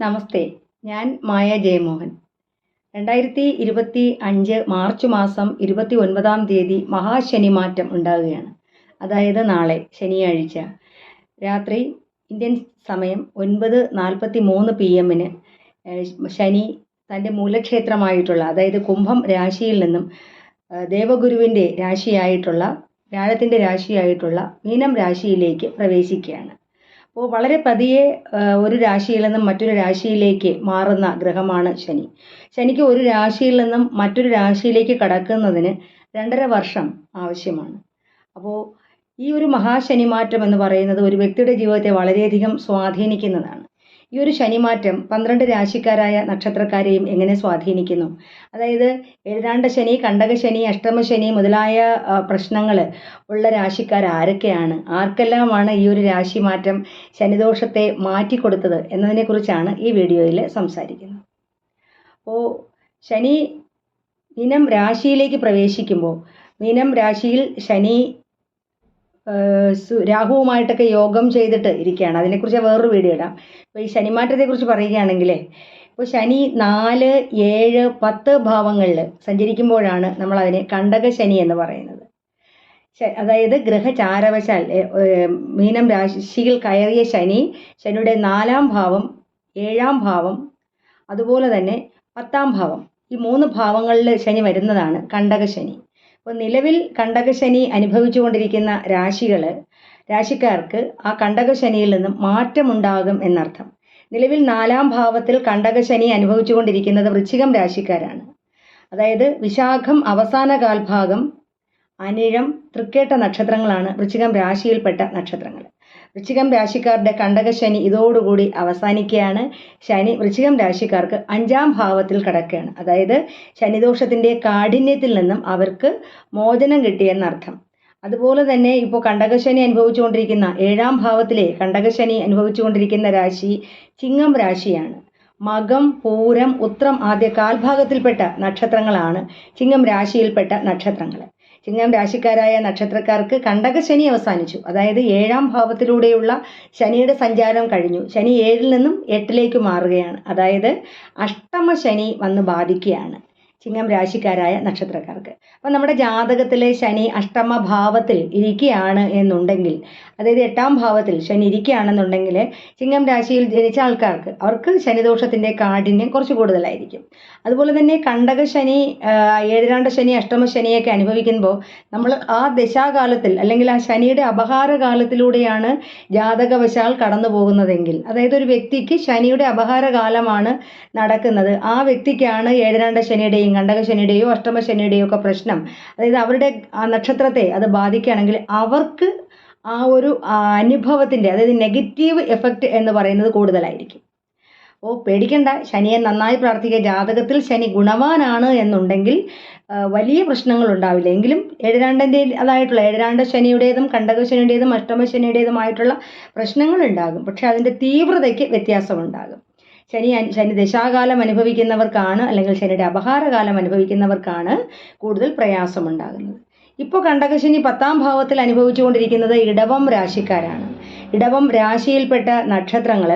നമസ്തേ ഞാൻ മായ ജയമോഹൻ. രണ്ടായിരത്തി ഇരുപത്തി അഞ്ച് മാർച്ച് മാസം ഇരുപത്തി ഒൻപതാം തീയതി മഹാശനിമാറ്റം ഉണ്ടാകുകയാണ്. അതായത് നാളെ ശനിയാഴ്ച. രാത്രി ഇന്ത്യൻ സമയം ഒൻപത് നാൽപ്പത്തി മൂന്ന് പി എമ്മിന് ശനി തന്റെ മൂലക്ഷേത്രമായിട്ടുള്ള അതായത് കുംഭം രാശിയിൽ നിന്നും ദേവഗുരുവിന്റെ രാശിയായിട്ടുള്ള വ്യാഴത്തിന്റെ രാശിയായിട്ടുള്ള മീനം രാശിയിലേക്ക് പ്രവേശിക്കുകയാണ്. അപ്പോൾ വളരെ പതിയെ ഒരു രാശിയിൽ നിന്നും മറ്റൊരു രാശിയിലേക്ക് മാറുന്ന ഗ്രഹമാണ് ശനി. ശനിക്ക് ഒരു രാശിയിൽ നിന്നും മറ്റൊരു രാശിയിലേക്ക് കടക്കുന്നതിന് രണ്ടര വർഷം ആവശ്യമാണ്. അപ്പോൾ ഈ ഒരു മഹാശനിമാറ്റം എന്ന് പറയുന്നത് ഒരു വ്യക്തിയുടെ ജീവിതത്തെ വളരെയധികം സ്വാധീനിക്കുന്നതാണ്. ഈ ഒരു ശനിമാറ്റം പന്ത്രണ്ട് രാശിക്കാരായ നക്ഷത്രക്കാരെയും എങ്ങനെ സ്വാധീനിക്കുന്നു? അതായത് എഴുതാണ്ട ശനി കണ്ടക ശനി അഷ്ടമ ശനി മുതലായ പ്രശ്നങ്ങൾ ഉള്ള രാശിക്കാർ ആരൊക്കെയാണ്? ആർക്കെല്ലാമാണ് ഈ ഒരു രാശി മാറ്റം ശനിദോഷത്തെ മാറ്റിക്കൊടുത്തത് എന്നതിനെക്കുറിച്ചാണ് ഈ വീഡിയോയിൽ സംസാരിക്കുന്നത്. അപ്പോൾ ശനി മീനം രാശിയിലേക്ക് പ്രവേശിക്കുമ്പോൾ മീനം രാശിയിൽ ശനി രാഹുവുമായിട്ടൊക്കെ യോഗം ചെയ്തിട്ട് ഇരിക്കുകയാണ്. അതിനെക്കുറിച്ച് വേറൊരു വീഡിയോ ഇടാം. അപ്പോൾ ഈ ശനിമാറ്റത്തെക്കുറിച്ച് പറയുകയാണെങ്കിലേ ഇപ്പോൾ ശനി നാല് ഏഴ് പത്ത് ഭാവങ്ങളിൽ സഞ്ചരിക്കുമ്പോഴാണ് നമ്മൾ അതിനെ കണ്ടക ശനി എന്ന് പറയുന്നത്. അതായത് ഗ്രഹചാരവശാൽ മീനം രാശിയിൽ കയറിയ ശനി ശനിയുടെ നാലാം ഭാവം ഏഴാം ഭാവം അതുപോലെ തന്നെ പത്താം ഭാവം. ഈ മൂന്ന് ഭാവങ്ങളിൽ ശനി വരുന്നതാണ് കണ്ടക ശനി അപ്പോൾ നിലവിൽ കണ്ടകശനി അനുഭവിച്ചുകൊണ്ടിരിക്കുന്ന രാശികൾ രാശിക്കാർക്ക് ആ കണ്ടകശനിയിൽ നിന്നും മാറ്റമുണ്ടാകും എന്നർത്ഥം. നിലവിൽ നാലാം ഭാവത്തിൽ കണ്ടകശനി അനുഭവിച്ചുകൊണ്ടിരിക്കുന്നത് വൃശ്ചികം രാശിക്കാരാണ്. അതായത് വിശാഖം അവസാന കാൽഭാഗം അനിഴം തൃക്കേട്ട നക്ഷത്രങ്ങളാണ് വൃശ്ചികം രാശിയിൽപ്പെട്ട നക്ഷത്രങ്ങൾ വൃശ്ചികം രാശിക്കാരുടെ കണ്ടക ശനി ഇതോടുകൂടി അവസാനിക്കുകയാണ്. ശനി വൃശ്ചികം രാശിക്കാർക്ക് അഞ്ചാം ഭാവത്തിൽ കടക്കുകയാണ്. അതായത് ശനിദോഷത്തിന്റെ കാഠിന്യത്തിൽ നിന്നും അവർക്ക് മോചനം കിട്ടിയെന്നർത്ഥം അതുപോലെ തന്നെ ഇപ്പോൾ കണ്ടകശനി അനുഭവിച്ചുകൊണ്ടിരിക്കുന്ന ഏഴാം ഭാവത്തിലെ കണ്ടകശനി അനുഭവിച്ചുകൊണ്ടിരിക്കുന്ന രാശി ചിങ്ങം രാശിയാണ്. മകം പൂരം ഉത്രം ആദ്യ കാൽഭാഗത്തിൽപ്പെട്ട നക്ഷത്രങ്ങളാണ് ചിങ്ങം രാശിയിൽപ്പെട്ട നക്ഷത്രങ്ങൾ ചിങ്ങം രാശിക്കാരായ നക്ഷത്രക്കാർക്ക് കണ്ടകശനി അവസാനിച്ചു. അതായത് ഏഴാം ഭാവത്തിലൂടെയുള്ള ശനിയുടെ സഞ്ചാരം കഴിഞ്ഞു. ശനി ഏഴിൽ നിന്നും എട്ടിലേക്ക് മാറുകയാണ്. അതായത് അഷ്ടമ ശനി വന്ന് ബാധിക്കുകയാണ്. ചിങ്ങം രാശിക്കാരായ നക്ഷത്രക്കാർക്ക്. അപ്പം നമ്മുടെ ജാതകത്തിലെ ശനി അഷ്ടമ ഭാവത്തിൽ ഇരിക്കുകയാണ് എന്നുണ്ടെങ്കിൽ അതായത് എട്ടാം ഭാവത്തിൽ ശനി ഇരിക്കുകയാണെന്നുണ്ടെങ്കിൽ ചിങ്ങം രാശിയിൽ ജനിച്ച ആൾക്കാർക്ക് അവർക്ക് ശനിദോഷത്തിന്റെ കാഠിന്യം കുറച്ച് കൂടുതലായിരിക്കും. അതുപോലെ തന്നെ കണ്ടക ശനി ഏഴരാണ്ട ശനി അഷ്ടമ ശനിയൊക്കെ അനുഭവിക്കുമ്പോൾ നമ്മൾ ആ ദശാകാലത്തിൽ അല്ലെങ്കിൽ ആ ശനിയുടെ അപഹാര കാലത്തിലൂടെയാണ് ജാതകവശാൽ കടന്നു പോകുന്നതെങ്കിൽ അതായത് ഒരു വ്യക്തിക്ക് ശനിയുടെ അപഹാര കാലമാണ് നടക്കുന്നത്. ആ വ്യക്തിക്കാണ് ഏഴരാണ്ട ശനിയുടെയും കണ്ടക ശനിയുടെയോ അഷ്ടമ ശനിയുടെയോ ഒക്കെ പ്രശ്നം. അതായത് അവരുടെ നക്ഷത്രത്തെ അത് ബാധിക്കുകയാണെങ്കിൽ അവർക്ക് ആ ഒരു അനുഭവത്തിന്റെ അതായത് നെഗറ്റീവ് എഫക്റ്റ് എന്ന് പറയുന്നത് കൂടുതലായിരിക്കും. ഓ പേടിക്കണ്ട. ശനിയെ നന്നായി പ്രാർത്ഥിക്കുക. ജാതകത്തിൽ ശനി ഗുണവാനാണ് എന്നുണ്ടെങ്കിൽ വലിയ പ്രശ്നങ്ങൾ ഉണ്ടാവില്ല. എങ്കിലും ഏഴരാണ്ടന്റെ അതായിട്ടുള്ള ഏഴരാണ്ട ശനിയുടേതും കണ്ടക ശനിയുടേതും അഷ്ടമ ശനിയുടേതുമായിട്ടുള്ള പ്രശ്നങ്ങൾ ഉണ്ടാകും. പക്ഷെ അതിന്റെ തീവ്രതയ്ക്ക് വ്യത്യാസമുണ്ടാകും ശനി ശനി ദശാകാലം അനുഭവിക്കുന്നവർക്കാണ് അല്ലെങ്കിൽ ശനിയുടെ അപഹാരകാലം അനുഭവിക്കുന്നവർക്കാണ് കൂടുതൽ പ്രയാസമുണ്ടാകുന്നത്. ഇപ്പോൾ കണ്ടകശനി പത്താം ഭാവത്തിൽ അനുഭവിച്ചുകൊണ്ടിരിക്കുന്നത് ഇടവം രാശിക്കാരാണ്. ഇടവം രാശിയിൽപ്പെട്ട നക്ഷത്രങ്ങൾ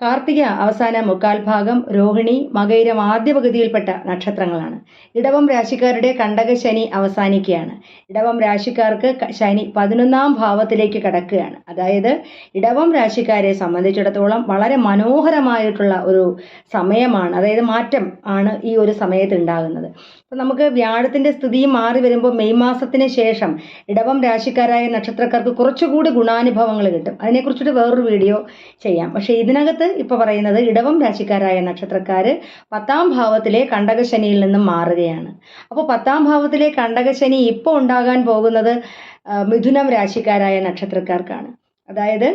കാർത്തിക അവസാന മുക്കാൽ ഭാഗം രോഹിണി മകയിരം ആദ്യ പകുതിയിൽപ്പെട്ട നക്ഷത്രങ്ങളാണ്. ഇടവം രാശിക്കാരുടെ കണ്ടക ശനി അവസാനിക്കുകയാണ്. ഇടവം രാശിക്കാർക്ക് ശനി പതിനൊന്നാം ഭാവത്തിലേക്ക് കടക്കുകയാണ്. അതായത് ഇടവം രാശിക്കാരെ സംബന്ധിച്ചിടത്തോളം വളരെ മനോഹരമായിട്ടുള്ള ഒരു സമയമാണ് അതായത് മാറ്റം ആണ് ഈ ഒരു സമയത്ത് ഉണ്ടാകുന്നത് അപ്പോൾ നമുക്ക് വ്യാഴത്തിന്റെ സ്ഥിതി മാറി വരുമ്പോൾ മെയ് മാസത്തിന് ശേഷം ഇടവം രാശിക്കാരായ നക്ഷത്രക്കാർക്ക് കുറച്ചുകൂടി ഗുണാനുഭവങ്ങൾ കിട്ടും. അതിനെക്കുറിച്ചിട്ട് വേറൊരു വീഡിയോ ചെയ്യാം. പക്ഷേ ഇതിനകത്ത് ഇപ്പോൾ പറയുന്നത് ഇടവം രാശിക്കാരായ നക്ഷത്രക്കാർ പത്താം ഭാവത്തിലെ കണ്ടകശനിയിൽ നിന്നും മാറുകയാണ്. അപ്പോൾ പത്താം ഭാവത്തിലെ കണ്ടകശനി ഇപ്പോൾ ഉണ്ടാകാൻ പോകുന്നത് മിഥുനം രാശിക്കാരായ നക്ഷത്രക്കാർക്കാണ്. അതായത്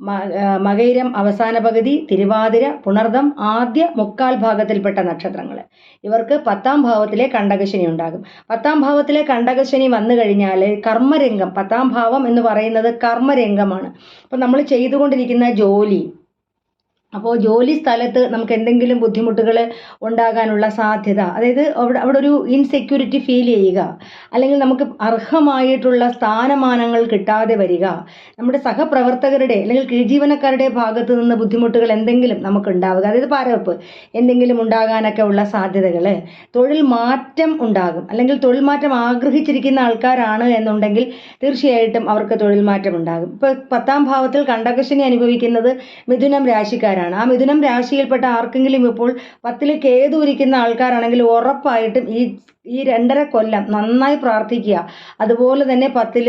മ- ആ, മകയിരം അവസാന പകുതി തിരുവാതിര പുണർദം ആദ്യ മുക്കാൽ ഭാഗത്തിൽപ്പെട്ട നക്ഷത്രങ്ങൾ ഇവർക്ക് പത്താം ഭാവത്തിലെ കണ്ടകശനി ഉണ്ടാകും. പത്താം ഭാവത്തിലെ കണ്ടകശനി വന്നു കഴിഞ്ഞാൽ കർമ്മരംഗം പത്താം ഭാവം എന്ന് പറയുന്നത് കർമ്മരംഗമാണ്. അപ്പം നമ്മൾ ചെയ്തുകൊണ്ടിരിക്കുന്ന ജോലി അപ്പോൾ ജോലി സ്ഥലത്ത് നമുക്ക് എന്തെങ്കിലും ബുദ്ധിമുട്ടുകൾ ഉണ്ടാകാനുള്ള സാധ്യത. അതായത് അവിടെ അവിടെ ഒരു ഇൻസെക്യൂരിറ്റി ഫീൽ ചെയ്യുക. അല്ലെങ്കിൽ നമുക്ക് അർഹമായിട്ടുള്ള സ്ഥാനമാനങ്ങൾ കിട്ടാതെ വരിക. നമ്മുടെ സഹപ്രവർത്തകരുടെ അല്ലെങ്കിൽ കീഴ്ജീവനക്കാരുടെ ഭാഗത്ത് നിന്ന് ബുദ്ധിമുട്ടുകൾ എന്തെങ്കിലും നമുക്ക് ഉണ്ടാവുക അതായത് പാരവെപ്പ്. എന്തെങ്കിലും ഉണ്ടാകാനൊക്കെ ഉള്ള സാധ്യതകൾ തൊഴിൽ മാറ്റം ഉണ്ടാകും. അല്ലെങ്കിൽ തൊഴിൽ മാറ്റം ആഗ്രഹിച്ചിരിക്കുന്ന ആൾക്കാരാണ് എന്നുണ്ടെങ്കിൽ തീർച്ചയായിട്ടും അവർക്ക് തൊഴിൽ മാറ്റം ഉണ്ടാകും. ഇപ്പോൾ പത്താം ഭാവത്തിൽ കണ്ടകശനി അനുഭവിക്കുന്നത് മിഥുനം രാശിക്കാരാണ് ആ മിഥുനം രാശിയിൽപ്പെട്ട ആർക്കെങ്കിലും ഇപ്പോൾ പത്തിൽ കേതു ഇരിക്കുന്ന ആൾക്കാരാണെങ്കിൽ ഉറപ്പായിട്ടും ഈ ഈ രണ്ടര കൊല്ലം നന്നായി പ്രാർത്ഥിക്കുക. അതുപോലെ തന്നെ പത്തിൽ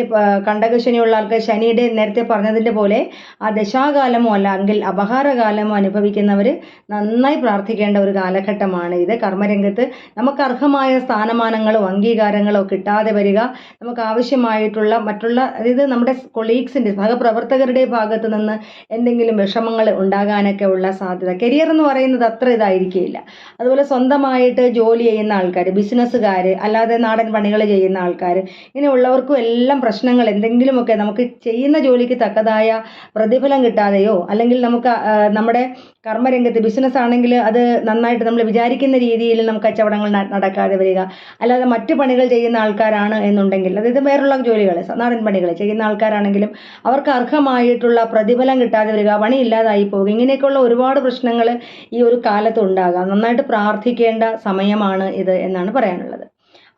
കണ്ടകശനിയുള്ള ആൾക്ക് ശനിയുടെ നേരത്തെ പറഞ്ഞതിന്റെ പോലെ ആ ദശാകാലമോ അല്ലെങ്കിൽ അപഹാരകാലമോ അനുഭവിക്കുന്നവർ നന്നായി പ്രാർത്ഥിക്കേണ്ട ഒരു കാലഘട്ടമാണ് ഇത്. കർമ്മരംഗത്ത് നമുക്ക് അർഹമായ സ്ഥാനമാനങ്ങളോ അംഗീകാരങ്ങളോ കിട്ടാതെ വരിക നമുക്ക് ആവശ്യമായിട്ടുള്ള മറ്റുള്ള അതായത് നമ്മുടെ കൊളീഗ്സിന്റെ സഹപ്രവർത്തകരുടെ ഭാഗത്ത് നിന്ന് എന്തെങ്കിലും വിഷമങ്ങൾ ഉണ്ടാകാനൊക്കെ ഉള്ള സാധ്യത. കരിയർ എന്ന് പറയുന്നത് അത്ര ഇതായിരിക്കില്ല അതുപോലെ സ്വന്തമായിട്ട് ജോലി ചെയ്യുന്ന ആൾക്കാർ ബിസിനസ്സുകാർ അല്ലാതെ നാടൻ പണികൾ ചെയ്യുന്ന ആൾക്കാർ ഇങ്ങനെയുള്ളവർക്കും എല്ലാം പ്രശ്നങ്ങൾ എന്തെങ്കിലുമൊക്കെ നമുക്ക് ചെയ്യുന്ന ജോലിക്ക് തക്കതായ പ്രതിഫലം കിട്ടാതെയോ അല്ലെങ്കിൽ നമുക്ക് നമ്മുടെ കർമ്മരംഗത്ത് ബിസിനസ് ആണെങ്കിൽ അത് നന്നായിട്ട് നമ്മൾ വിചാരിക്കുന്ന രീതിയിൽ നമുക്ക് കച്ചവടങ്ങൾ നടക്കാതെ വരിക. അല്ലാതെ മറ്റു പണികൾ ചെയ്യുന്ന ആൾക്കാരാണ് എന്നുണ്ടെങ്കിൽ അതായത് വേറുള്ള ജോലികൾ നാടൻ പണികൾ ചെയ്യുന്ന ആൾക്കാരാണെങ്കിലും അവർക്ക് അർഹമായിട്ടുള്ള പ്രതിഫലം കിട്ടാതെ വരിക പണി ഇല്ലാതായി പോകുക ഇങ്ങനെയൊക്കെയുള്ള ഒരുപാട് പ്രശ്നങ്ങൾ ഈ ഒരു കാലത്ത് ഉണ്ടാകാം. നന്നായിട്ട് പ്രാർത്ഥിക്കേണ്ട സമയമാണ് ഇത് എന്നാണ് പറയാനുള്ളത്.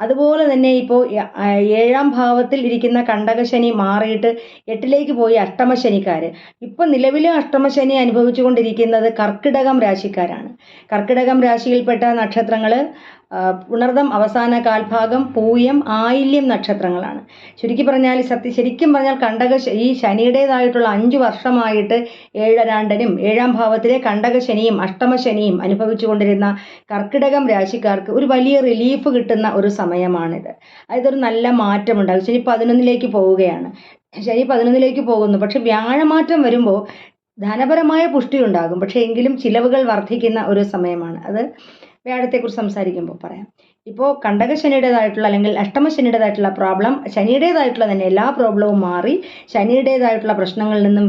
അതുപോലെ തന്നെ ഇപ്പോൾ ഏഴാം ഭാവത്തിൽ ഇരിക്കുന്ന കണ്ടകശനി മാറിയിട്ട് എട്ടിലേക്ക് പോയി അഷ്ടമശനിക്കാർ ഇപ്പം നിലവിലെ അഷ്ടമശനി അനുഭവിച്ചുകൊണ്ടിരിക്കുന്നത് കർക്കിടകം രാശിക്കാരാണ്. കർക്കിടകം രാശിയിൽപ്പെട്ട നക്ഷത്രങ്ങൾ പുണർദം അവസാന കാൽഭാഗം പൂയം ആയില്യം നക്ഷത്രങ്ങളാണ്. ചുരുക്കി പറഞ്ഞാൽ സത്യ ശരിക്കും പറഞ്ഞാൽ കണ്ടക ഈ ശനിയുടേതായിട്ടുള്ള അഞ്ചു വർഷമായിട്ട് ഏഴരാണ്ടനും ഏഴാം ഭാവത്തിലെ കണ്ടക ശനിയും അഷ്ടമശനിയും അനുഭവിച്ചുകൊണ്ടിരുന്ന കർക്കിടകം രാശിക്കാർക്ക് ഒരു വലിയ റിലീഫ് കിട്ടുന്ന ഒരു സമയമാണിത്. അതായത് ഒരു നല്ല മാറ്റമുണ്ടാകും. ശനി പതിനൊന്നിലേക്ക് പോവുകയാണ്. ശനി പതിനൊന്നിലേക്ക് പോകുന്നു. പക്ഷെ വ്യാഴമാറ്റം വരുമ്പോൾ ധനപരമായ പുഷ്ടി ഉണ്ടാകും. പക്ഷേ എങ്കിലും ചിലവുകൾ വർദ്ധിക്കുന്ന ഒരു സമയമാണ്. അത് വ്യാഴത്തെക്കുറിച്ച് സംസാരിക്കുമ്പോൾ പറയാം. ഇപ്പോൾ കണ്ടകശനിയുടേതായിട്ടുള്ള അല്ലെങ്കിൽ അഷ്ടമശനിയുടേതായിട്ടുള്ള പ്രോബ്ലം ശനിയുടേതായിട്ടുള്ള തന്നെ എല്ലാ പ്രോബ്ലവും മാറി ശനിയുടേതായിട്ടുള്ള പ്രശ്നങ്ങളിൽ നിന്നും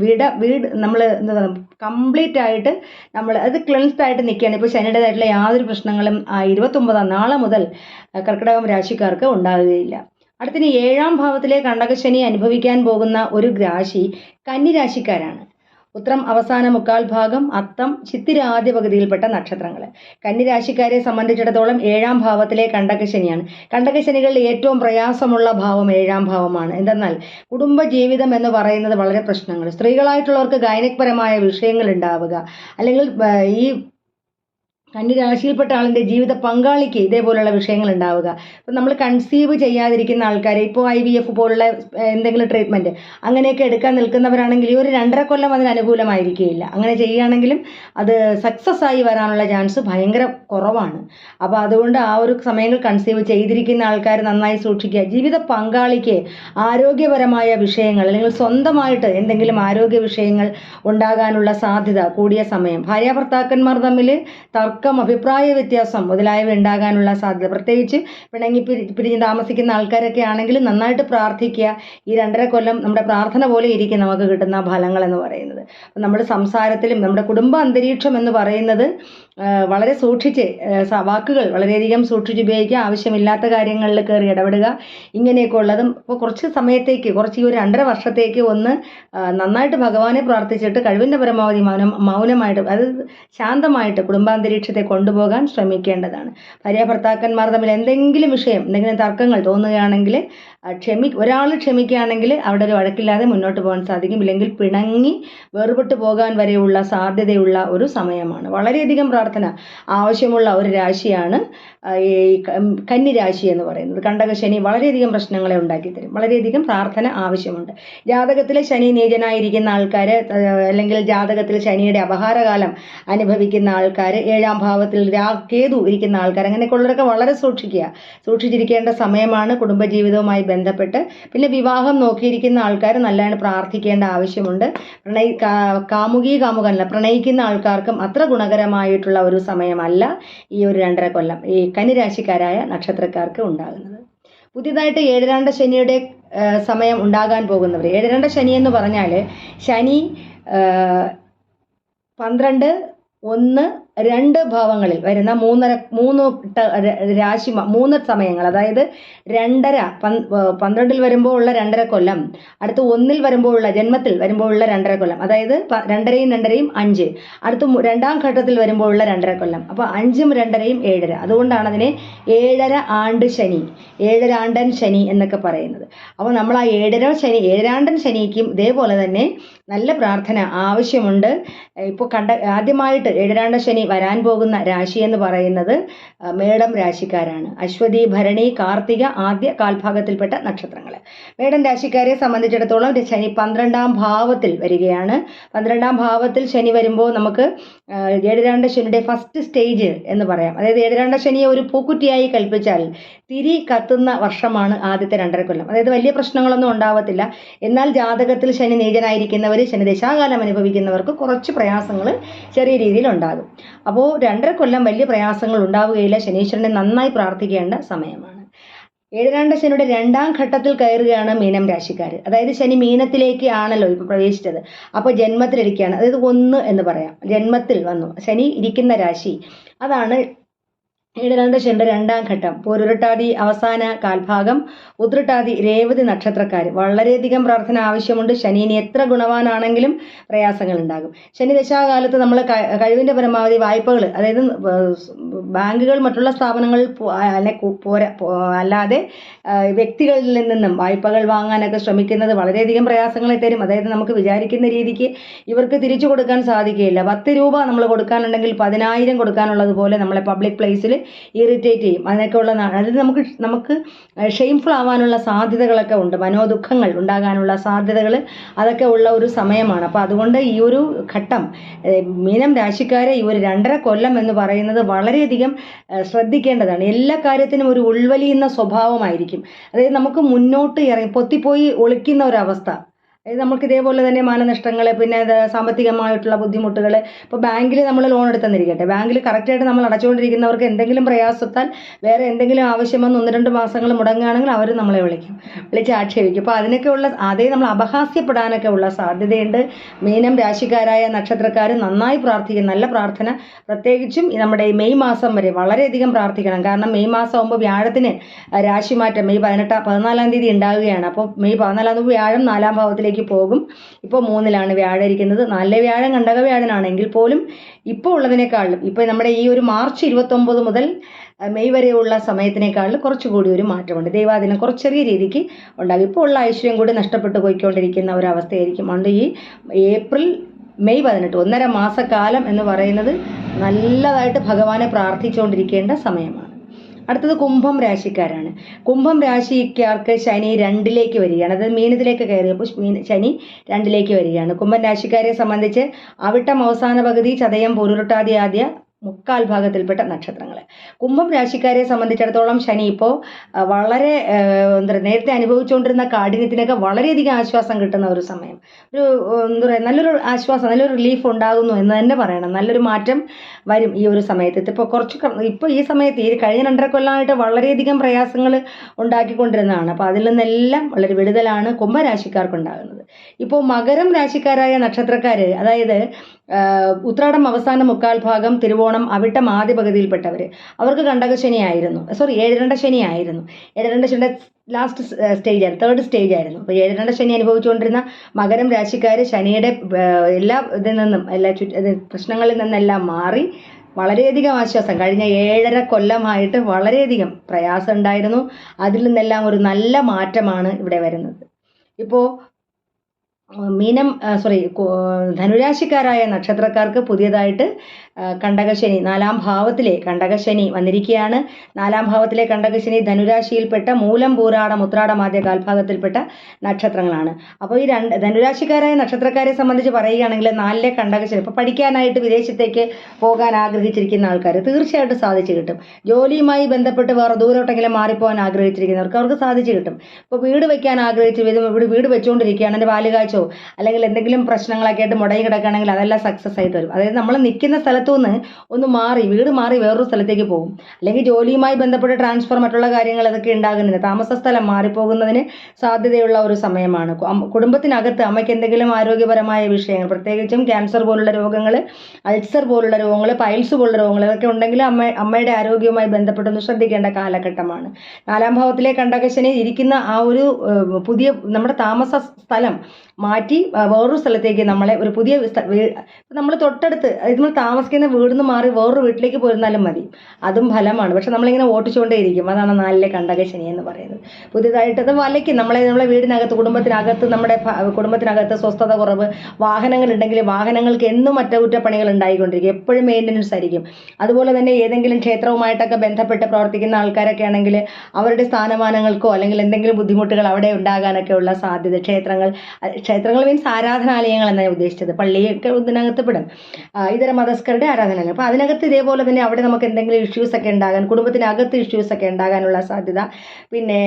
വീട് വീട് നമ്മൾ എന്താ കംപ്ലീറ്റ് ആയിട്ട് നമ്മൾ അത് ക്ലെൻസ്ഡ് ആയിട്ട് നിൽക്കുകയാണ്. ഇപ്പോൾ ശനിയുടേതായിട്ടുള്ള യാതൊരു പ്രശ്നങ്ങളും ഇരുപത്തൊമ്പതാം നാളെ മുതൽ കർക്കിടകം രാശിക്കാർക്ക് ഉണ്ടാകുകയില്ല. അടുത്തിന് ഏഴാം ഭാവത്തിലെ കണ്ടകശനി അനുഭവിക്കാൻ പോകുന്ന ഒരു രാശി കന്നിരാശിക്കാരാണ് ഉത്രം അവസാന മുക്കാൽ ഭാഗം അത്തം ചിത്തിര ആദ്യ പകുതിയിൽപ്പെട്ട നക്ഷത്രങ്ങൾ കന്നിരാശിക്കാരെ സംബന്ധിച്ചിടത്തോളം ഏഴാം ഭാവത്തിലെ കണ്ടകശനിയാണ് കണ്ടകശനികളിൽ ഏറ്റവും പ്രയാസമുള്ള ഭാവം ഏഴാം ഭാവമാണ്. എന്തെന്നാൽ കുടുംബ ജീവിതം എന്ന് പറയുന്നത് വളരെ പ്രശ്നങ്ങൾ. സ്ത്രീകളായിട്ടുള്ളവർക്ക് ഗൈനക്പരമായ വിഷയങ്ങൾ ഉണ്ടാവുക. അല്ലെങ്കിൽ ഈ കന്നിരാശിയിൽപ്പെട്ട ആളിന്റെ ജീവിത പങ്കാളിക്ക് ഇതേപോലുള്ള വിഷയങ്ങൾ ഉണ്ടാവുക. ഇപ്പം നമ്മൾ കൺസീവ് ചെയ്യാതിരിക്കുന്ന ആൾക്കാരെ ഇപ്പോൾ ഐ വി എഫ് പോലുള്ള എന്തെങ്കിലും ട്രീറ്റ്മെന്റ് അങ്ങനെയൊക്കെ എടുക്കാൻ നിൽക്കുന്നവരാണെങ്കിൽ ഈ ഒരു രണ്ടര കൊല്ലം അതിന് അനുകൂലമായിരിക്കുകയില്ല. അങ്ങനെ ചെയ്യുകയാണെങ്കിലും അത് സക്സസ് ആയി വരാനുള്ള ചാൻസ് ഭയങ്കര കുറവാണ്. അപ്പോൾ അതുകൊണ്ട് ആ ഒരു സമയങ്ങൾ കൺസീവ് ചെയ്തിരിക്കുന്ന ആൾക്കാർ നന്നായി സൂക്ഷിക്കുക. ജീവിത പങ്കാളിക്ക് ആരോഗ്യപരമായ വിഷയങ്ങൾ അല്ലെങ്കിൽ സ്വന്തമായിട്ട് എന്തെങ്കിലും ആരോഗ്യ വിഷയങ്ങൾ ഉണ്ടാകാനുള്ള സാധ്യത കൂടിയ സമയം. ഭാര്യാഭർത്താക്കന്മാർ തമ്മിൽ തർക്കം അഭിപ്രായ വ്യത്യാസം മുതലായവ ഉണ്ടാകാനുള്ള സാധ്യത. പ്രത്യേകിച്ച് പിണങ്ങി പിരി പിരിഞ്ഞ് താമസിക്കുന്ന ആൾക്കാരൊക്കെ ആണെങ്കിൽ നന്നായിട്ട് പ്രാർത്ഥിക്കുക. ഈ രണ്ടര കൊല്ലം നമ്മുടെ പ്രാർത്ഥന പോലെ ഇരിക്കും നമുക്ക് കിട്ടുന്ന ഫലങ്ങൾ എന്ന് പറയുന്നത്. നമ്മൾ സംസാരത്തിലും നമ്മുടെ കുടുംബ അന്തരീക്ഷം എന്ന് പറയുന്നത് വളരെ സൂക്ഷിച്ച് വാക്കുകൾ വളരെയധികം സൂക്ഷിച്ച് ഉപയോഗിക്കുക. ആവശ്യമില്ലാത്ത കാര്യങ്ങളിൽ കയറി ഇടപെടുക. ഇങ്ങനെയൊക്കെ ഉള്ളതും ഇപ്പോൾ കുറച്ച് സമയത്തേക്ക് കുറച്ച് ഈ ഒരു രണ്ടര വർഷത്തേക്ക് ഒന്ന് നന്നായിട്ട് ഭഗവാനെ പ്രാർത്ഥിച്ചിട്ട് കഴിവിന്റെ പരമാവധി മൗനം മൗനമായിട്ട് അതായത് ശാന്തമായിട്ട് കുടുംബാന്തരീക്ഷത്തെ കൊണ്ടുപോകാൻ ശ്രമിക്കേണ്ടതാണ്. ഭാര്യ ഭർത്താക്കന്മാർ തമ്മിൽ എന്തെങ്കിലും വിഷയം എന്തെങ്കിലും തർക്കങ്ങൾ തോന്നുകയാണെങ്കിൽ ക്ഷമി ഒരാൾ ക്ഷമിക്കുകയാണെങ്കിൽ അവിടെ ഒരു വഴക്കില്ലാതെ മുന്നോട്ട് പോകാൻ സാധിക്കും. ഇല്ലെങ്കിൽ പിണങ്ങി വേർപെട്ട് പോകാൻ വരെയുള്ള സാധ്യതയുള്ള ഒരു സമയമാണ്. വളരെയധികം പ്രാർത്ഥന ആവശ്യമുള്ള ഒരു രാശിയാണ് ഈ കന്നിരാശി കന്നി രാശി എന്ന് പറയുന്നത്. കണ്ടകശനി വളരെയധികം പ്രശ്നങ്ങളെ ഉണ്ടാക്കി തരും. വളരെയധികം പ്രാർത്ഥന ആവശ്യമുണ്ട്. ജാതകത്തിൽ ശനി നീചനായിരിക്കുന്ന ആൾക്കാർ അല്ലെങ്കിൽ ജാതകത്തിൽ ശനിയുടെ അപഹാരകാലം അനുഭവിക്കുന്ന ആൾക്കാർ ഏഴാം ഭാവത്തിൽ രാ കേതു ഇരിക്കുന്ന ആൾക്കാർ അങ്ങനെയൊക്കെയുള്ളവരൊക്കെ വളരെ സൂക്ഷിക്കുക. സൂക്ഷിച്ചിരിക്കേണ്ട സമയമാണ് കുടുംബജീവിതവുമായി ബന്ധപ്പെട്ട്. പിന്നെ വിവാഹം നോക്കിയിരിക്കുന്ന ആൾക്കാർ നല്ലതാണ് പ്രാർത്ഥിക്കേണ്ട ആവശ്യമുണ്ട്. പ്രണയി കാമുകി കാമുകനല്ല പ്രണയിക്കുന്ന ആൾക്കാർക്കും അത്ര ഗുണകരമായിട്ടുള്ള ഒരു സമയമല്ല ഈ ഒരു രണ്ടര കൊല്ലം ഈ കനിരാശിക്കാരായ നക്ഷത്രക്കാർക്ക് ഉണ്ടാകുന്നത്. പുതിയതായിട്ട് ഏഴരാണ്ട ശനിയുടെ സമയം ഉണ്ടാകാൻ പോകുന്നവർ ഏഴരാണ്ട ശനി എന്ന് പറഞ്ഞാൽ ശനി പന്ത്രണ്ട് ഒന്ന് രണ്ട് ഭാവങ്ങളിൽ വരുന്ന മൂന്നര മൂന്ന് രാശി മൂന്ന് സമയങ്ങൾ. അതായത് രണ്ടര പന്ത്രണ്ടിൽ വരുമ്പോൾ ഉള്ള രണ്ടര കൊല്ലം അടുത്ത് ഒന്നിൽ വരുമ്പോൾ ഉള്ള ജന്മത്തിൽ വരുമ്പോൾ ഉള്ള രണ്ടര കൊല്ലം. അതായത് രണ്ടരയും രണ്ടരയും അഞ്ച്. അടുത്ത് രണ്ടാം ഘട്ടത്തിൽ വരുമ്പോൾ ഉള്ള രണ്ടര കൊല്ലം. അപ്പോൾ അഞ്ചും രണ്ടരയും ഏഴര. അതുകൊണ്ടാണ് അതിനെ ഏഴര ആണ്ട് ശനി ഏഴരാണ്ടൻ ശനി എന്നൊക്കെ പറയുന്നത്. അപ്പോൾ നമ്മൾ ആ ഏഴര ശനി ഏഴരാണ്ടൻ ശനിക്കും ഇതേപോലെ തന്നെ നല്ല പ്രാർത്ഥന ആവശ്യമുണ്ട്. ഇപ്പൊ കണ്ട ആദ്യമായിട്ട് ഏഴരാണ്ട ശനി വരാൻ പോകുന്ന രാശി എന്ന് പറയുന്നത് മേടം രാശിക്കാരാണ്. അശ്വതി ഭരണി കാർത്തിക ആദ്യ കാൽഭാഗത്തിൽപ്പെട്ട നക്ഷത്രങ്ങൾ മേടം രാശിക്കാരെ സംബന്ധിച്ചിടത്തോളം ശനി പന്ത്രണ്ടാം ഭാവത്തിൽ വരികയാണ്. പന്ത്രണ്ടാം ഭാവത്തിൽ ശനി വരുമ്പോൾ നമുക്ക് ഏഴരാണ്ട ശനിയുടെ ഫസ്റ്റ് സ്റ്റേജ് എന്ന് പറയാം. അതായത് ഏഴരാണ്ട ശനിയെ ഒരു പൂക്കുറ്റിയായി കൽപ്പിച്ചാൽ തിരി കത്തുന്ന വർഷമാണ് ആദ്യത്തെ രണ്ടര കൊല്ലം. അതായത് വലിയ പ്രശ്നങ്ങളൊന്നും ഉണ്ടാവത്തില്ല. എന്നാൽ ജാതകത്തിൽ ശനി നീചനായിരിക്കുന്നവർ ശനി ദശാകാലം അനുഭവിക്കുന്നവർക്ക് കുറച്ച് പ്രയാസങ്ങൾ ചെറിയ രീതിയിൽ ഉണ്ടാകും. അപ്പോൾ രണ്ടര കൊല്ലം വലിയ പ്രയാസങ്ങൾ ഉണ്ടാവുകയില്ല. ശനീശ്വരനെ നന്നായി പ്രാർത്ഥിക്കേണ്ട സമയമാണ്. ഏഴരാണ്ട ശനിയുടെ രണ്ടാം ഘട്ടത്തിൽ കയറുകയാണ് മീനം രാശിക്കാർ അതായത് ശനി മീനത്തിലേക്ക് ആണല്ലോ ഇപ്പോൾ പ്രവേശിച്ചത്. അപ്പോൾ ജന്മത്തിലിരിക്കുകയാണ്. അതായത് ഒന്ന് എന്ന് പറയാം. ജന്മത്തിൽ വന്നു. ശനി ഇരിക്കുന്ന രാശി. അതാണ് ശനിയുടെ രണ്ടാം ഘട്ടം. പോരുരട്ടാതി അവസാന കാൽഭാഗം. ഉത്രട്ടാതി രേവതി നക്ഷത്രക്കാർ വളരെയധികം പ്രാർത്ഥന ആവശ്യമുണ്ട്. ശനി ഇനി എത്ര ഗുണവാനാണെങ്കിലും പ്രയാസങ്ങൾ ഉണ്ടാകും ശനി ദശാകാലത്ത് നമ്മൾ കഴിവിന്റെ പരമാവധി വായ്പകൾ അതായത് ബാങ്കുകൾ മറ്റുള്ള സ്ഥാപനങ്ങളിൽ അല്ലെ പോരാ അല്ലാതെ വ്യക്തികളിൽ നിന്നും വായ്പകൾ വാങ്ങാനൊക്കെ ശ്രമിക്കുന്നത് വളരെയധികം പ്രയാസങ്ങളെ തരും. അതായത് നമുക്ക് വിചാരിക്കുന്ന രീതിക്ക് ഇവർക്ക് തിരിച്ചു കൊടുക്കാൻ സാധിക്കുകയില്ല. പത്ത് രൂപ നമ്മൾ കൊടുക്കാനുണ്ടെങ്കിൽ പതിനായിരം കൊടുക്കാനുള്ളതുപോലെ നമ്മളെ പബ്ലിക് പ്ലേസിൽ ഇറിറ്റേറ്റ് ചെയ്യും. അതിനൊക്കെയുള്ള ഉള്ളതാണ് അതിൽ നമുക്ക് നമുക്ക് ഷെയിംഫുൾ ആവാനുള്ള സാധ്യതകളൊക്കെ ഉണ്ട്. മനോദുഃഖങ്ങൾ ഉണ്ടാകാനുള്ള സാധ്യതകൾ അതൊക്കെ ഉള്ള ഒരു സമയമാണ്. അപ്പോൾ അതുകൊണ്ട് ഈ ഒരു ഘട്ടം മീനം രാശിക്കാരെ ഈ ഒരു രണ്ടര കൊല്ലം എന്ന് പറയുന്നത് വളരെയധികം ശ്രദ്ധിക്കേണ്ടതാണ്. എല്ലാ കാര്യത്തിനും ഒരു ഉൾവലിയുന്ന സ്വഭാവമായിരിക്കും. അതായത് നമുക്ക് മുന്നോട്ട് ഇറങ്ങി പൊത്തിപ്പോയി ഒളിക്കുന്ന ഒരവസ്ഥ നമുക്ക് ഇതേപോലെ തന്നെ മാനനഷ്ടങ്ങൾ പിന്നെ സാമ്പത്തികമായിട്ടുള്ള ബുദ്ധിമുട്ടുകൾ ഇപ്പോൾ ബാങ്കിൽ നമ്മൾ ലോൺ എടുത്തെന്നിരിക്കട്ടെ. ബാങ്കിൽ കറക്റ്റായിട്ട് നമ്മൾ അടച്ചുകൊണ്ടിരിക്കുന്നവർക്ക് എന്തെങ്കിലും പ്രയാസത്താൽ വേറെ എന്തെങ്കിലും ആവശ്യം വന്ന് ഒന്ന് രണ്ട് മാസങ്ങൾ മുടങ്ങുകയാണെങ്കിൽ അവർ നമ്മളെ വിളിക്കും. വിളിച്ച് ആക്ഷേപിക്കും. അപ്പോൾ അതിനൊക്കെ ഉള്ള അതേ നമ്മൾ അപഹാസ്യപ്പെടാനൊക്കെ ഉള്ള സാധ്യതയുണ്ട്. മീനം രാശിക്കാരായ നക്ഷത്രക്കാർ നന്നായി പ്രാർത്ഥിക്കും. നല്ല പ്രാർത്ഥന. പ്രത്യേകിച്ചും നമ്മുടെ ഈ മെയ് മാസം വരെ വളരെയധികം പ്രാർത്ഥിക്കണം. കാരണം മെയ് മാസം ആകുമ്പോൾ വ്യാഴത്തിന് രാശിമാറ്റം മെയ് പതിനെട്ടാം പതിനാലാം തീയതി ഉണ്ടാവുകയാണ്. അപ്പോൾ മെയ് പതിനാലാം തീയതി വ്യാഴം നാലാം ഭാവത്തിലേക്ക് പോകും. ഇപ്പോൾ മൂന്നിലാണ് വ്യാഴം ഇരിക്കുന്നത് നല്ല വ്യാഴം കണ്ടക വ്യാഴനാണെങ്കിൽ പോലും ഇപ്പോൾ ഉള്ളതിനേക്കാളും ഇപ്പോൾ നമ്മുടെ ഈ ഒരു മാർച്ച് ഇരുപത്തൊമ്പത് മുതൽ അഹ്, മെയ് വരെയുള്ള സമയത്തിനേക്കാളും കുറച്ചുകൂടി ഒരു മാറ്റമുണ്ട്. ദൈവാദിനം കുറച്ച് ചെറിയ രീതിക്ക് ഉണ്ടാകും. ഇപ്പോൾ ഉള്ള ഐശ്വര്യം കൂടി നഷ്ടപ്പെട്ടു പോയിക്കൊണ്ടിരിക്കുന്ന ഒരു അവസ്ഥയായിരിക്കും. അതുകൊണ്ട് ഈ ഏപ്രിൽ മെയ് പതിനെട്ട് ഒന്നര മാസക്കാലം എന്ന് പറയുന്നത് നല്ലതായിട്ട് ഭഗവാനെ പ്രാർത്ഥിച്ചുകൊണ്ടിരിക്കേണ്ട സമയമാണ്. അടുത്തത് കുംഭം രാശിക്കാരാണ്. കുംഭം രാശിക്കാർക്ക് ശനി രണ്ടിലേക്ക് വരികയാണ്. അതായത് മീനത്തിലേക്ക് കയറിയപ്പോൾ മീൻ ശനി രണ്ടിലേക്ക് വരികയാണ്. കുംഭം രാശിക്കാരെ സംബന്ധിച്ച് അവിട്ടം അവസാന പകുതി ചതയം പൊരുരുട്ടാതി ആദ്യ മുക്കാൽ ഭാഗത്തിൽപ്പെട്ട നക്ഷത്രങ്ങൾ കുംഭം രാശിക്കാരെ സംബന്ധിച്ചിടത്തോളം ശനി ഇപ്പോൾ വളരെ എന്താ പറയുക നേരത്തെ അനുഭവിച്ചുകൊണ്ടിരുന്ന കാഠിന്യത്തിനൊക്കെ വളരെയധികം ആശ്വാസം കിട്ടുന്ന ഒരു സമയം. ഒരു എന്താ പറയുക നല്ലൊരു ആശ്വാസം നല്ലൊരു റിലീഫ് ഉണ്ടാകുന്നു എന്ന് തന്നെ പറയണം. നല്ലൊരു മാറ്റം വരും ഈ ഒരു സമയത്ത്. ഇപ്പോൾ കുറച്ച് ഇപ്പോൾ ഈ സമയത്ത് ഈ കഴിഞ്ഞ രണ്ടര കൊല്ലമായിട്ട് വളരെയധികം പ്രയാസങ്ങൾ ഉണ്ടാക്കിക്കൊണ്ടിരുന്നതാണ്. അപ്പോൾ അതിൽ നിന്നെല്ലാം വളരെ വിടുതലാണ് കുംഭരാശിക്കാർക്ക് ഉണ്ടാകുന്നത് ഇപ്പോൾ മകരം രാശിക്കാരായ നക്ഷത്രക്കാർ അതായത് ഉത്രാടം അവസാന മുക്കാൽ ഭാഗം തിരുവോണം അവിട്ടം ആദ്യ പകുതിയിൽപ്പെട്ടവർ അവർക്ക് കണ്ടകശനി ആയിരുന്നു സോറി ഏഴരണ്ട ശനി ആയിരുന്നു ഏഴരണ്ട ശനിയുടെ ലാസ്റ്റ് സ്റ്റേജ് ആയിരുന്നു. തേർഡ് സ്റ്റേജ് ആയിരുന്നു. അപ്പോൾ ഏഴരണ്ട ശനി അനുഭവിച്ചുകൊണ്ടിരുന്ന മകരം രാശിക്കാർ ശനിയുടെ എല്ലാ ഇതിൽ നിന്നും എല്ലാ ചുറ്റ പ്രശ്നങ്ങളിൽ നിന്നെല്ലാം മാറി വളരെയധികം ആശ്വാസം. കഴിഞ്ഞ ഏഴര കൊല്ലമായിട്ട് വളരെയധികം പ്രയാസം ഉണ്ടായിരുന്നു. അതിൽ നിന്നെല്ലാം ഒരു നല്ല മാറ്റമാണ് ഇവിടെ വരുന്നത്. ഇപ്പോൾ മീനം സോറി ധനുരാശിക്കാരായ നക്ഷത്രക്കാർക്ക് പുതിയതായിട്ട് കണ്ടകശനി നാലാം ഭാവത്തിലെ കണ്ടകശനി വന്നിരിക്കുകയാണ്. നാലാം ഭാവത്തിലെ കണ്ടകശനി ധനുരാശിയിൽപ്പെട്ട മൂലം പൂരാടം ഉത്രാടം ആദ്യ കാൽഭാഗത്തിൽപ്പെട്ട നക്ഷത്രങ്ങളാണ്. അപ്പോൾ ഈ രണ്ട് ധനുരാശിക്കാരായ നക്ഷത്രക്കാരെ സംബന്ധിച്ച് പറയുകയാണെങ്കിൽ നാലിലെ കണ്ടകശനി ഇപ്പോൾ പഠിക്കാനായിട്ട് വിദേശത്തേക്ക് പോകാൻ ആഗ്രഹിച്ചിരിക്കുന്ന ആൾക്കാർ തീർച്ചയായിട്ടും സാധിച്ചു കിട്ടും. ജോലിയുമായി ബന്ധപ്പെട്ട് വേറെ ദൂരോട്ടെങ്കിലും മാറിപ്പോകാൻ ആഗ്രഹിച്ചിരിക്കുന്നവർക്ക് അവർക്ക് സാധിച്ചു കിട്ടും. ഇപ്പോൾ വീട് വെക്കാൻ ആഗ്രഹിച്ച് ഇവിടെ വീട് വെച്ചുകൊണ്ടിരിക്കുകയാണ്. എന്റെ ബാല്യകാഴ്ച വാങ്ങിച്ചോ അല്ലെങ്കിൽ എന്തെങ്കിലും പ്രശ്നങ്ങളൊക്കെ ആയിട്ട് മുടങ്ങി കിടക്കുകയാണെങ്കിൽ അതെല്ലാം സക്സസ് ആയിട്ട് വരും. അതായത് നമ്മൾ നിൽക്കുന്ന സ്ഥലത്തു നിന്ന് ഒന്ന് മാറി വീട് മാറി വേറൊരു സ്ഥലത്തേക്ക് പോകും. അല്ലെങ്കിൽ ജോലിയുമായി ബന്ധപ്പെട്ട് ട്രാൻസ്ഫർ മറ്റുള്ള കാര്യങ്ങൾ അതൊക്കെ ഉണ്ടാകുന്നില്ല. താമസ സ്ഥലം മാറിപ്പോകുന്നതിന് സാധ്യതയുള്ള ഒരു സമയമാണ്. കുടുംബത്തിനകത്ത് അമ്മയ്ക്ക് എന്തെങ്കിലും ആരോഗ്യപരമായ വിഷയങ്ങൾ പ്രത്യേകിച്ചും ക്യാൻസർ പോലുള്ള രോഗങ്ങൾ അൾസർ പോലുള്ള രോഗങ്ങൾ പൈൽസ് പോലുള്ള രോഗങ്ങൾ ഇതൊക്കെ ഉണ്ടെങ്കിൽ അമ്മ അമ്മയുടെ ആരോഗ്യവുമായി ബന്ധപ്പെട്ടൊന്ന് ശ്രദ്ധിക്കേണ്ട കാലഘട്ടമാണ്. നാലാം ഭാവത്തിലെ കണ്ടകശനെ ഇരിക്കുന്ന ആ ഒരു പുതിയ നമ്മുടെ താമസ സ്ഥലം മാറ്റി വേറൊരു സ്ഥലത്തേക്ക് നമ്മളെ ഒരു പുതിയ നമ്മൾ തൊട്ടടുത്ത് നമ്മൾ താമസിക്കുന്ന വീട് നിന്ന് മാറി വേറൊരു വീട്ടിലേക്ക് പോയിരുന്നാലും മതി. അതും ഫലമാണ്. പക്ഷെ നമ്മളിങ്ങനെ ഓട്ടിച്ചുകൊണ്ടേയിരിക്കും അതാണ് നാലിലെ കണ്ടക ശനി എന്ന് പറയുന്നത്. പുതിയതായിട്ട് അത് വലയ്ക്കും. നമ്മളെ നമ്മളെ വീടിനകത്ത് കുടുംബത്തിനകത്ത് നമ്മുടെ കുടുംബത്തിനകത്ത് സ്വസ്ഥത കുറവ് വാഹനങ്ങൾ ഉണ്ടെങ്കിൽ വാഹനങ്ങൾക്ക് എന്നും അറ്റകുറ്റപ്പണികൾ ഉണ്ടായിക്കൊണ്ടിരിക്കും. എപ്പോഴും മെയിന്റനൻസ് ആയിരിക്കും. അതുപോലെ തന്നെ ഏതെങ്കിലും ക്ഷേത്രവുമായിട്ടൊക്കെ ബന്ധപ്പെട്ട് പ്രവർത്തിക്കുന്ന ആൾക്കാരൊക്കെ ആണെങ്കിൽ അവരുടെ സ്ഥാനമാനങ്ങൾക്കോ അല്ലെങ്കിൽ എന്തെങ്കിലും ബുദ്ധിമുട്ടുകൾ അവിടെ ഉണ്ടാകാനൊക്കെ ഉള്ള സാധ്യത. ക്ഷേത്രങ്ങൾ ക്ഷേത്രങ്ങൾ മീൻസ് ആരാധനാലയങ്ങൾ എന്നാണ് ഞാൻ ഉദ്ദേശിച്ചത്. പള്ളിയൊക്കെ ഇതിനകത്ത് പെടും. ഇതര മതസ്ഥരുടെ ആരാധനാലയം അപ്പോൾ അതിനകത്ത് ഇതേപോലെ തന്നെ അവിടെ നമുക്ക് എന്തെങ്കിലും ഇഷ്യൂസ് ഒക്കെ ഉണ്ടാകാൻ കുടുംബത്തിനകത്ത് ഇഷ്യൂസ് ഒക്കെ ഉണ്ടാകാനുള്ള സാധ്യത പിന്നെ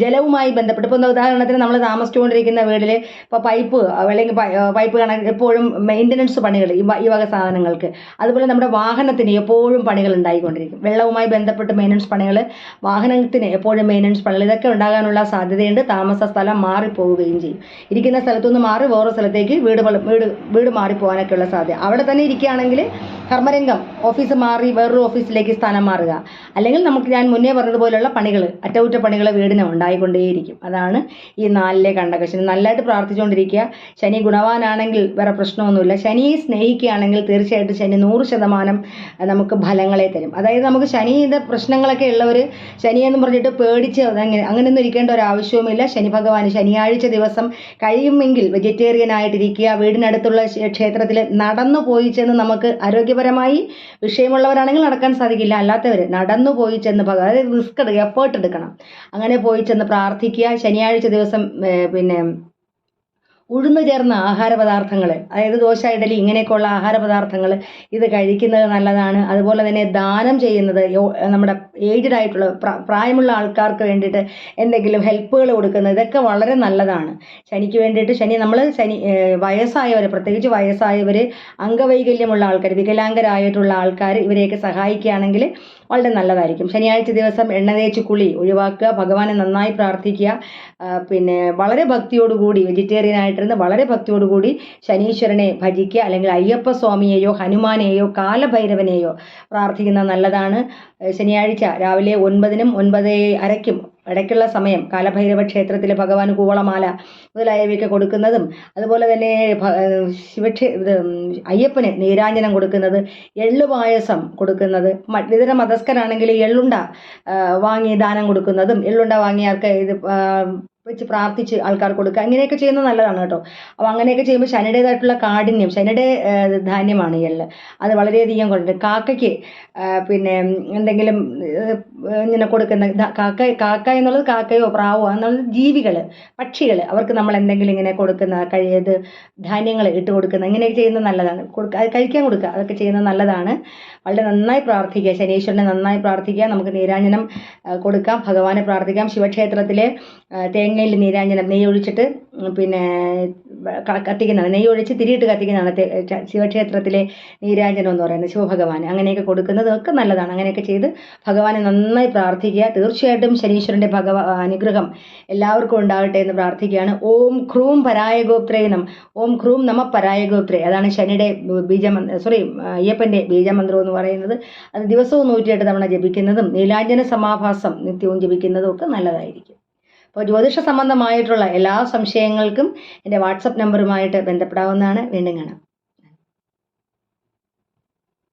ജലവുമായി ബന്ധപ്പെട്ട്. ഇപ്പോൾ ഉദാഹരണത്തിന് നമ്മൾ താമസിച്ചുകൊണ്ടിരിക്കുന്ന വീട്ടിൽ ഇപ്പോൾ പൈപ്പ് അല്ലെങ്കിൽ പൈപ്പ് കണക്ക് എപ്പോഴും മെയിന്റനൻസ് പണികൾ ഈ വക സാധനങ്ങൾക്ക്. അതുപോലെ നമ്മുടെ വാഹനത്തിന് എപ്പോഴും പണികൾ ഉണ്ടായിക്കൊണ്ടിരിക്കും. വെള്ളവുമായി ബന്ധപ്പെട്ട് മെയിന്റനൻസ് പണികൾ വാഹനത്തിന് എപ്പോഴും മെയിന്റനൻസ് പണികൾ ഇതൊക്കെ ഉണ്ടാകാനുള്ള സാധ്യതയുണ്ട്. താമസ സ്ഥലം മാറിപ്പോവുകയും ചെയ്യും. ഇരിക്കുന്ന സ്ഥലത്തുനിന്ന് മാറി വേറെ സ്ഥലത്തേക്ക് വീട് വീട് വീട് മാറിപ്പോകാനൊക്കെയുള്ള സാധ്യത. അവിടെ തന്നെ ഇരിക്കുകയാണെങ്കിൽ കർമ്മരംഗം ഓഫീസ് മാറി വേറൊരു ഓഫീസിലേക്ക് സ്ഥാനം മാറുക. അല്ലെങ്കിൽ നമുക്ക് ഞാൻ മുന്നേ പറഞ്ഞതുപോലെയുള്ള പണികൾ അറ്റകുറ്റപ്പണികൾ വീടിന് ഉണ്ടായിക്കൊണ്ടേയിരിക്കും. അതാണ് ഈ നാലിലെ കണ്ടകശനി. നല്ലതായിട്ട് പ്രാർത്ഥിച്ചുകൊണ്ടിരിക്കുക. ശനി ഗുണവാനാണെങ്കിൽ വേറെ പ്രശ്നമൊന്നുമില്ല. ശനിയെ സ്നേഹിക്കുകയാണെങ്കിൽ തീർച്ചയായിട്ടും ശനി നൂറ് ശതമാനം നമുക്ക് ഫലങ്ങളെ തരും. അതായത് നമുക്ക് ശനിയുടെ പ്രശ്നങ്ങളൊക്കെ ഉള്ളവർ ശനി എന്ന് പറഞ്ഞിട്ട് പേടിച്ച് അതങ്ങനെ അങ്ങനെയൊന്നും ഇരിക്കേണ്ട ഒരു ആവശ്യവുമില്ല. ശനി ഭഗവാൻ ശനിയാഴ്ച ദിവസം കഴിയുമെങ്കിൽ വെജിറ്റേറിയൻ ആയിട്ടിരിക്കുക വീടിനടുത്തുള്ള ക്ഷേത്രത്തിൽ നടന്നു പോയി ചെന്ന് നമുക്ക് ആരോഗ്യപരമായി വിഷയമുള്ളവരാണെങ്കിൽ നടക്കാൻ സാധിക്കില്ല. അല്ലാത്തവർ നടന്നു പോയി ചെന്ന് ഭഗവാൻ റിസ്ക് എടുക്കുക എഫേർട്ട് എടുക്കണം. അങ്ങനെ പോയി ചെന്ന് പ്രാർത്ഥിക്കുക. ശനിയാഴ്ച ദിവസം പിന്നെ ഉഴുന്നു ചേർന്ന ആഹാര പദാർത്ഥങ്ങൾ അതായത് ദോശ ഇഡലി ഇങ്ങനെയൊക്കെയുള്ള ആഹാര പദാർത്ഥങ്ങൾ ഇത് കഴിക്കുന്നത് നല്ലതാണ്. അതുപോലെ തന്നെ ദാനം ചെയ്യുന്നത് നമ്മുടെ ഏജ്ഡ് ആയിട്ടുള്ള പ്രായമുള്ള ആൾക്കാർക്ക് വേണ്ടിയിട്ട് എന്തെങ്കിലും ഹെൽപ്പുകൾ കൊടുക്കുന്നത് ഇതൊക്കെ വളരെ നല്ലതാണ്. ശനിക്ക് വേണ്ടിയിട്ട് ശനി നമ്മൾ ശനി വയസ്സായവർ പ്രത്യേകിച്ച് വയസ്സായവർ അംഗവൈകല്യമുള്ള ആൾക്കാർ വികലാംഗരായിട്ടുള്ള ആൾക്കാർ ഇവരെയൊക്കെ സഹായിക്കുകയാണെങ്കിൽ വളരെ നല്ലതായിരിക്കും. ശനിയാഴ്ച ദിവസം എണ്ണ തേച്ച് കുളി ഒഴിവാക്കുക ഭഗവാനെ നന്നായി പ്രാർത്ഥിക്കുക പിന്നെ വളരെ ഭക്തിയോടുകൂടി വെജിറ്റേറിയൻ ആയിട്ടിരുന്ന് വളരെ ഭക്തിയോടുകൂടി ശനീശ്വരനെ ഭജിക്കുക അല്ലെങ്കിൽ അയ്യപ്പ സ്വാമിയെയോ ഹനുമാനെയോ കാലഭൈരവനെയോ പ്രാർത്ഥിക്കുന്നത് നല്ലതാണ്. ശനിയാഴ്ച രാവിലെ ഒൻപതിനും ഒൻപത് അരയ്ക്കും ഇടയ്ക്കുള്ള സമയം കാലഭൈരവ ക്ഷേത്രത്തിലെ ഭഗവാൻ കൂവളമാല മുതലായവയൊക്കെ കൊടുക്കുന്നതും അതുപോലെ തന്നെ ശിവക്ഷേ അയ്യപ്പന് നീരാഞ്ജനം കൊടുക്കുന്നത് എള്ളു പായസം കൊടുക്കുന്നത്. ഇതര മതസ്ഥരാണെങ്കിൽ എള്ളുണ്ട വാങ്ങി ദാനം കൊടുക്കുന്നതും എള്ളുണ്ട വാങ്ങിയവർക്ക് ഇത് വെച്ച് പ്രാർത്ഥിച്ച് ആൾക്കാർ കൊടുക്കുക. അങ്ങനെയൊക്കെ ചെയ്യുന്നത് നല്ലതാണ് കേട്ടോ. അപ്പോൾ അങ്ങനെയൊക്കെ ചെയ്യുമ്പോൾ ശനിയുടേതായിട്ടുള്ള കാഠിന്യം ശനിയുടെ ധാന്യമാണ് എള്ള് അത് വളരെയധികം കൊണ്ട് കാക്കയ്ക്ക് പിന്നെ എന്തെങ്കിലും ഇങ്ങനെ കൊടുക്കുന്ന കാക്ക കാക്ക എന്നുള്ളത് കാക്കയോ പ്രാവോ എന്നുള്ളത് ജീവികൾ പക്ഷികൾ അവർക്ക് നമ്മൾ എന്തെങ്കിലും ഇങ്ങനെ കൊടുക്കുന്ന കഴിയത് ധാന്യങ്ങൾ ഇട്ട് കൊടുക്കുന്ന ഇങ്ങനെയൊക്കെ ചെയ്യുന്നത് നല്ലതാണ്. കൊടുക്കുക അത് കഴിക്കാൻ കൊടുക്കുക. അതൊക്കെ ചെയ്യുന്നത് നല്ലതാണ്. വളരെ നന്നായി പ്രാർത്ഥിക്കുക. ശനീശ്വരനെ നന്നായി പ്രാർത്ഥിക്കുക. നമുക്ക് നീരാഞ്ജനം കൊടുക്കാം. ഭഗവാനെ പ്രാർത്ഥിക്കാം. ശിവക്ഷേത്രത്തിലെ തേങ്ങയിൽ നീരാഞ്ജനം നെയ്യ് ഒഴിച്ചിട്ട് പിന്നെ കത്തിക്കുന്നതാണ്. നെയ്യ് ഒഴിച്ച് തിരിയിട്ട് കത്തിക്കുന്നതാണ് ശിവക്ഷേത്രത്തിലെ നീരാഞ്ജനം എന്ന് പറയുന്നത്. ശിവഭഗവാൻ അങ്ങനെയൊക്കെ കൊടുക്കുന്നത് ഒക്കെ നല്ലതാണ്. അങ്ങനെയൊക്കെ ചെയ്ത് ഭഗവാനെ നന്നായി പ്രാർത്ഥിക്കുക. തീർച്ചയായിട്ടും ശനീശ്വരന്റെ ഭഗവ അനുഗ്രഹം എല്ലാവർക്കും ഉണ്ടാവട്ടെ എന്ന് പ്രാർത്ഥിക്കുകയാണ്. ഓം ക്രൂം പരായഗോത്രേ നം ഓം ക്രൂം നമ പരായഗോത്രേ അതാണ് ശനിയുടെ ബീജമന്ത്ര സോറി അയ്യപ്പന്റെ ബീജമന്ത്രം പറയുന്നത്. അത് ദിവസവും നൂറ്റിയെട്ട് തവണ ജപിക്കുന്നതും നീലാഞ്ജന സമാഭാസം നിത്യവും ജപിക്കുന്നതും ഒക്കെ നല്ലതായിരിക്കും. അപ്പോൾ ജ്യോതിഷ സംബന്ധമായിട്ടുള്ള എല്ലാ സംശയങ്ങൾക്കും എന്റെ വാട്സപ്പ് നമ്പറുമായിട്ട് ബന്ധപ്പെടാവുന്നതാണ്. വീണ്ടും കാണാം.